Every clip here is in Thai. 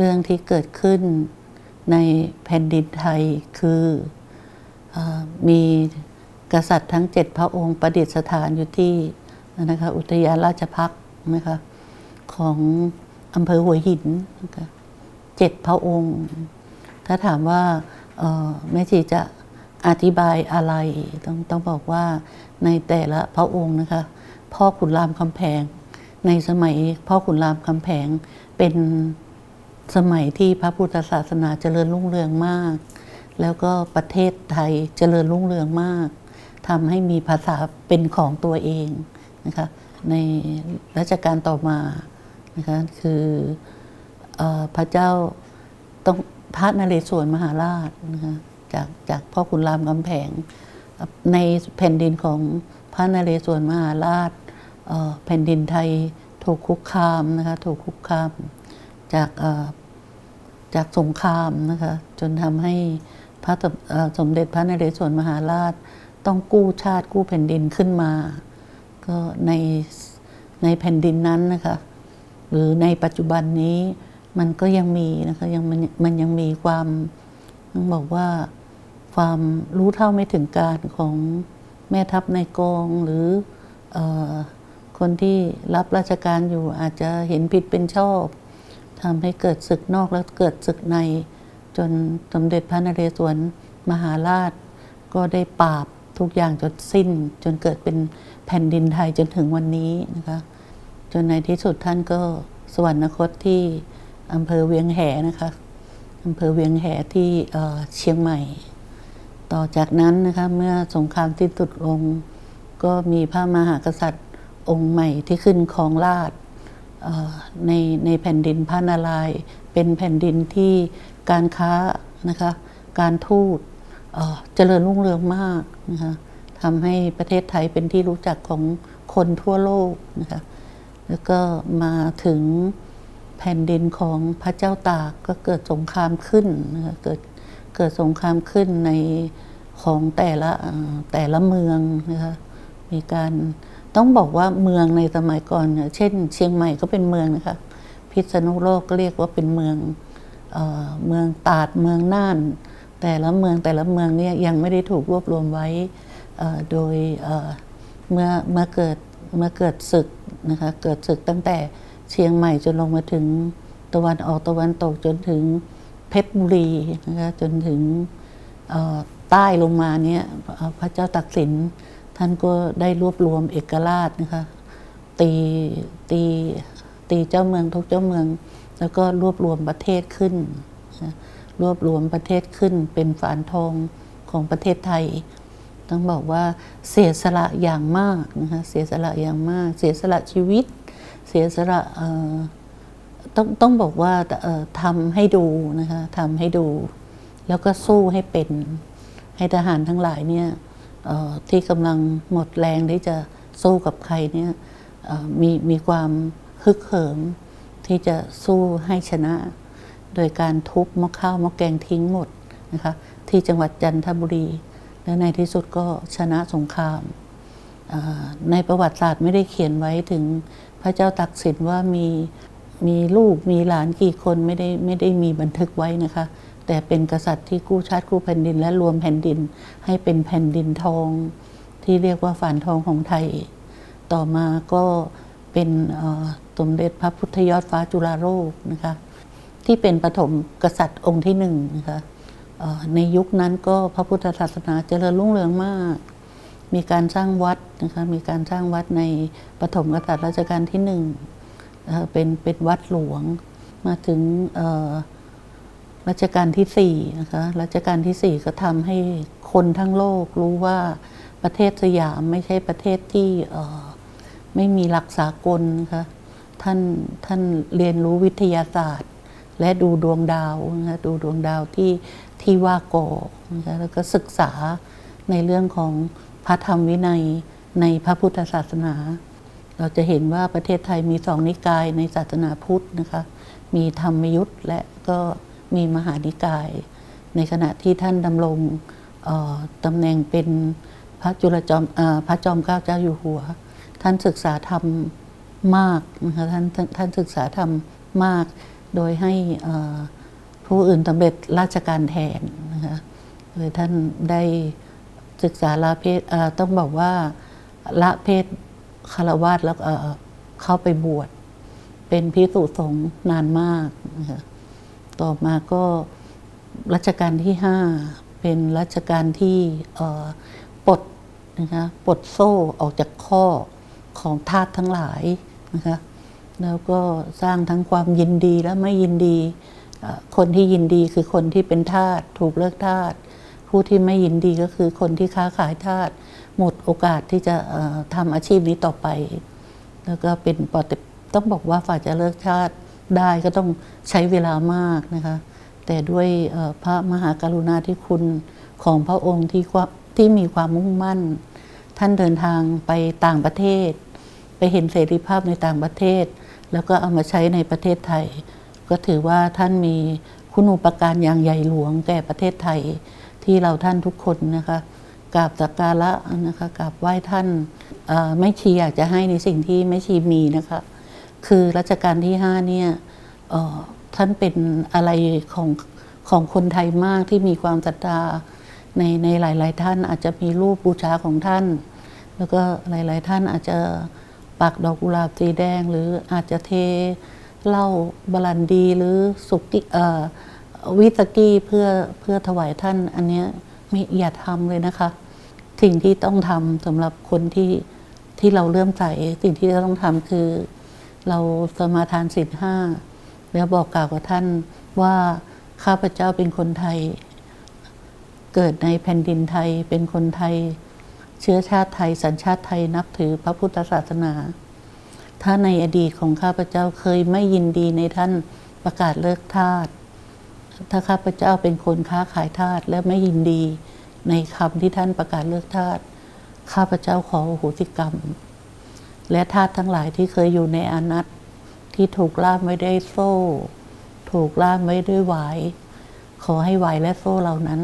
เรื่องที่เกิดขึ้นในแผ่นดินไทยคืออมีกษัตริย์ทั้งเจ็ดพระองค์ประดิษฐานอยู่ที่นะคะอุทยานราชพักษ์นะคะของอำเภอหัวหินนะคะเจ็ดพระองค์ ถ้าถามว่าแม่ชีจะอธิบายอะไรต้องต้องบอกว่าในแต่ละพระองค์นะคะพ่อขุนรามคำแพง ในสมัยพ่อขุนรามคำแพงเป็น สมัยที่พระพุทธศาสนาเจริญรุ่งเรืองมาก แล้วก็ประเทศไทยเจริญรุ่งเรืองมากทำให้มีภาษาเป็นของตัวเองนะคะในรัชกาลต่อมานะคะคืออพระเจ้าต้องพระนเรศวรมหาราชนะคะจากจากพ่อขุนรามคำแพงในแผ่นดินของพระนเรศวรมหาราชแผ่นดินไทยถูกคุกคามนะคะถูกคุกคามจาก จากสงครามนะคะจนทำให้พระสมเด็จพระนเรศวรมหาราช ต้องกู้ชาติกู้แผ่นดินขึ้นมา ก็ในในแผ่นดินนั้นนะคะหรือในปัจจุบันนี้มันก็ยังมีนะคะยังมันมันยังมีความต้องบอกว่าความรู้เท่าไม่ถึงการของแม่ทัพในกองหรือออคนที่รับราชการอยู่อาจจะเห็นผิดเป็นชอบ ทำให้เกิดศึกนอกแล้วเกิดศึกใน จนสมเด็จพระนเรศวรมหาราช ก็ได้ปราบทุกอย่างจนสิ้น จนเกิดเป็นแผ่นดินไทยจนถึงวันนี้นะคะจนในที่สุดท่านก็สวรรคตที่อำเภอเวียงแหนะคะอำเภอเวียงแหที่เชียงใหม่ ต่อจากนั้นนะคะเมื่อสงครามสิ้นสุดลง ก็มีพระมหากษัตริย์องค์ใหม่ที่ขึ้นครองราช ในในแผ่นดินพระนารายณ์เป็นแผ่นดินที่การค้านะคะการทูตเจริญรุ่งเรืองมากนะคะทำให้ประเทศไทยเป็นที่รู้จักของคนทั่วโลกนะคะแล้วก็มาถึงแผ่นดินของพระเจ้าตากก็เกิดสงครามขึ้นนะคะเกิดเกิดสงครามขึ้นในของแต่ละแต่ละเมืองนะคะมีการ ต้องบอกว่าเมืองในสมัยก่อนเนี่ยเช่น เชียงใหม่ก็เป็นเมืองนะคะ พิษณุโลกก็เรียกว่าเป็นเมืองเออเมืองตาดเมืองน่าน แต่ละเมืองแต่ละเมืองเนี่ยยังไม่ได้ถูกรวบรวมไว้โดยเเมื่อเมื่อเกิดเมื่อเกิดศึกนะคะเกิดศึกตั้งแต่เชียงใหม่จนลงมาถึงตะวันออกตะวันตกจนถึงเพชรบุรีนะคะจนถึงใต้ลงมาเนี่ยพระเจ้าตักสิน ท่านก็ได้รวบรวมเอกราชนะคะตีตีตีเจ้าเมืองทุกเจ้าเมือง แล้วก็รวบรวมประเทศขึ้น รวบรวมประเทศขึ้นเป็นฝานทองของประเทศไทย ต้องบอกว่าเสียสละอย่างมากนะคะเสียสละอย่างมาก เสียสละชีวิต เสียสละต้องต้องบอกว่าทำให้ดูนะคะทำให้ดู แล้วก็สู้ให้เป็นให้ทหารทั้งหลายเนี่ย ที่กำลังหมดแรงที่จะสู้กับใครเนี่ยออมีมีความฮึกเหิมที่จะสู้ให้ชนะ โดยการทุบม้อข้าวม้อแกงทิ้งหมดนะคะที่จังหวัดจันทบุรี และในที่สุดก็ชนะสงครามอ่าในประวัติศาสตร์ไม่ได้เขียนไว้ถึงพระเจ้าตักสินว่ามีมีลูกมีหลานกี่คนไม่ได้ไม่ได้มีบันทึกไว้นะคะ แต่เป็นกษัตริย์ที่กู้ชาติกู้แผ่นดิน และรวมแผ่นดินให้เป็นแผ่นดินทอง ที่เรียกว่าฝานทองของไทย ต่อมาก็เป็นสมเด็จพระพุทธยอดฟ้าจุฬาโลกนะคะที่เป็นปฐมกษัตริย์องค์ที่หนึ่งนะคะในยุคนั้นก็พระพุทธศาสนาเจริญรุ่งเรืองมาก มีการสร้างวัดนะคะมีการสร้างวัดในปฐมกษัตริย์รัชกาลที่หนึ่งเป็นเป็นวัดหลวงมาถึงอ รัชกาลที่สี่นะคะ รัชกาลที่สี่ก็ทำให้คนทั้งโลกรู้ว่าประเทศสยามไม่ใช่ประเทศที่ไม่มีหลักสากลนะคะท่านท่านเรียนรู้วิทยาศาสตร์ และดูดวงดาวนะคะดูดวงดาวที่ที่ว่าโกนะคะแล้วก็ศึกษาในเรื่องของพระธรรมวินัยในพระพุทธศาสนา เราจะเห็นว่าประเทศไทยมีสองนิกายในศาสนาพุทธนะคะ มีธรรมยุทธและก็ มีมหานิกาย ในขณะที่ท่านดำรงตำแหน่งเป็นพระจุลจอมอพระจอมเกล้าเจ้าอยู่หัว ท่านศึกษาธรรมมากนะคะท่านท่านศึกษาธรรมมาก โดยให้ผู้อื่นสำเร็จราชการแทนนะคะโดยท่านได้ศึกษาละเพศต้องบอกว่าละเพศคารวาสแล้วเอ่อเข้าไปบวชเป็นพิสุสงฆ์นานมากนะคะ ต่อมาก็รัชกาลที่ห้าเป็นรัชกาลที่ปลดนะคะปลดโซ่ออกจากข้อของทาสทั้งหลายนะคะแล้วก็สร้างทั้งความยินดีและไม่ยินดี คนที่ยินดีคือคนที่เป็นทาสถูกเลิกทาสผู้ที่ไม่ยินดีก็คือคนที่ค้าขายทาสหมดโอกาสที่จะเอ่อทำอาชีพนี้ต่อไป แล้วก็เป็นปฏิต้องบอกว่าฝ่ายจะเลิกชาติ ได้ก็ต้องใช้เวลามากนะคะ แต่ด้วยพระมหากรุณาธิคุณของพระองค์ที่ควาที่มีความมุ่งมั่น ท่านเดินทางไปต่างประเทศ ไปเห็นเสรีภาพในต่างประเทศ แล้วก็เอามาใช้ในประเทศไทย ก็ถือว่าท่านมีคุณูปการอย่างใหญ่หลวงแก่ประเทศไทยที่เราท่านทุกคนนะคะกราบสักการะนะคะกราบไหว้ท่านไม่ชีอยากจะให้ในสิ่งที่ไม่ชีมีนะคะ คือรัชกาลที่ห้าเนี่ยออท่านเป็นอะไรของของคนไทยมากที่มีความศรัทธาในในหลาย ๆ ท่านอาจจะมีรูปบูชาของท่าน แล้วก็หลาย ๆ ท่านอาจจะปักดอกกุหลาบสีแดง หรืออาจจะเทเหล้าบรันดีหรือสุกิเอ่อวิสกี้เพื่อเพื่อถวายท่าน อันเนี้ยไม่อย่าทำเลยนะคะ สิ่งที่ต้องทำสำหรับคนที่ที่เราเริ่อมใส่สิ่งที่เราต้องทำคือ เราสมาทานศีลห้าแล้วบอกกล่าวกับท่านว่าข้าพเจ้าเป็นคนไทย เกิดในแผ่นดินไทยเป็นคนไทย เชื้อชาติไทย สัญชาติไทยนับถือพระพุทธศาสนา ถ้าในอดีตของข้าพเจ้าเคยไม่ยินดีในท่านประกาศเลิกทาสถ้าข้าพเจ้าเป็นคนค้าขายทาสและไม่ยินดีในคำที่ท่านประกาศเลิกทาสข้าพเจ้าขอโหสิกรรม และทาสทั้งหลายที่เคยอยู่ในอนัตที่ถูกล่ามไว้ด้วยโซ่ ถูกล่ามไว้ด้วยหวขอให้ไหวและโซ่เหล่านั้น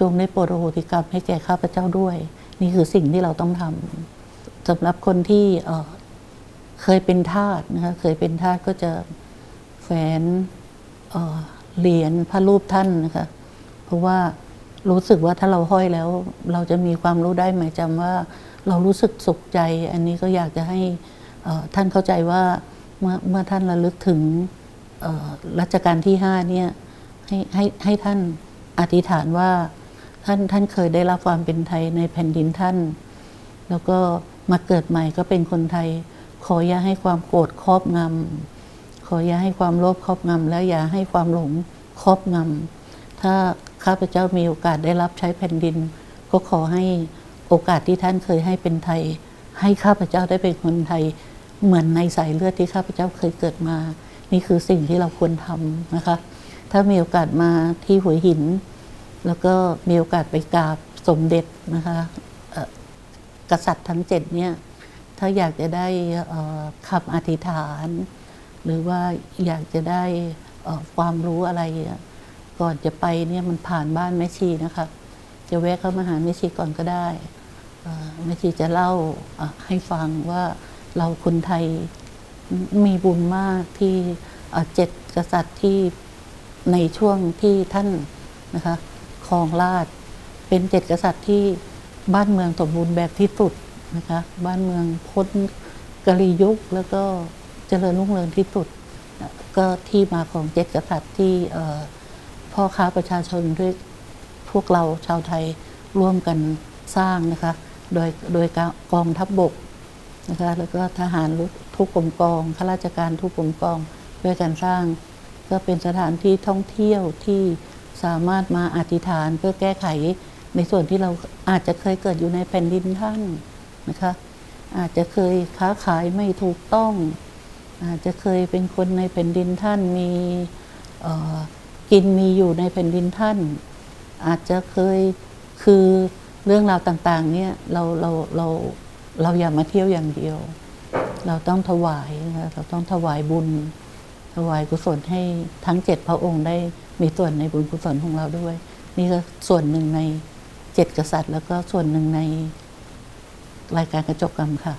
จงได้โปรดโหสิกรรมให้แก่ข้าพเจ้าด้วย นี่คือสิ่งที่เราต้องทำสำหรับคนที่เเคยเป็นทาสนะคะเคยเป็นทาสก็จะแฝนเเหรียญพระรูปท่านนะคะเพราะว่ารู้สึกว่าถ้าเราห้อยแล้ว เราจะมีความรู้ได้หมายจำว่า เรารู้สึกสุขใจ อันนี้ก็อยากจะให้ท่านเข้าใจว่าเมื่อเมื่อท่านระลึกถึงรัชกาลที่ห้าเนี่ยให้ให้ให้ท่านอธิษฐานว่าท่านท่านเคยได้รับความเป็นไทยในแผ่นดินท่าน แล้วก็มาเกิดใหม่ก็เป็นคนไทย ขออย่าให้ความโกรธครอบงำขออย่าให้ความโลภครอบงำและอย่าให้ความหลงครอบงำถ้าข้าพเจ้ามีโอกาสได้รับใช้แผ่นดิน ก็ขอให้ โอกาสที่ท่านเคยให้เป็นไทย ให้ข้าพเจ้าได้เป็นคนไทย เหมือนในสายเลือดที่ข้าพเจ้าเคยเกิดมา นี่คือสิ่งที่เราควรทำนะคะ ถ้ามีโอกาสมาที่หัวหิน แล้วก็มีโอกาสไปกราบสมเด็จนะคะกษัตริย์ทั้งเจ็ดเนี่ยถ้าอยากจะได้เอ่อคำอธิษฐาน หรือว่าอยากจะได้ความรู้อะไรก่อนจะไปเนี่ยมันผ่านบ้านแม่ชีนะคะ จะแวะเข้ามาหาแม่ชีก่อนก็ได้ แม่ชีจะเล่าให้ฟังว่าเราคนไทยมีบุญมากที่เจ็ดกษัตริย์ที่ในช่วงที่ท่านนะคะครองราชเป็นเจ็ดกษัตริย์ที่บ้านเมืองสมบูรณ์แบบที่สุดนะคะบ้านเมืองพ้นกลียุคแล้วก็เจริญรุ่งเรืองที่สุด ก็ที่มาของเจ็ดกษัตริย์ที่พ่อค้าประชาชนด้วยพวกเราชาวไทยร่วมกันสร้างนะคะ โดยโดยกองทัพบบกนะคะแล้วก็ทหารทุกกรมกองข้าราชการทุกกรมกองด้วยการสร้าง ก็เป็นสถานที่ท่องเที่ยวที่สามารถมาอธิษฐานเพื่อแก้ไขในส่วนที่เราอาจจะเคยเกิดอยู่ในแผ่นดินท่านนะคะอาจจะเคยค้าขายไม่ถูกต้อง อาจจะเคยเป็นคนในแผ่นดินท่านมีกินมีอยู่ในแผ่นดินท่าน อาจจะเคยคือ เรื่องราวต่างๆ เนี่ยเราเราเราเราอย่ามาเที่ยวอย่างเดียว เราต้องถวายนะคะเราต้องถวายบุญ ถวายกุศลให้ทั้งเจ็ดพระองค์ได้มีส่วนในบุญกุศลของเราด้วย นี่ก็ส่วนหนึ่งในเจ็ดกษัตริย์ แล้วก็ส่วนหนึ่งในรายการกระจกกรรมค่ะ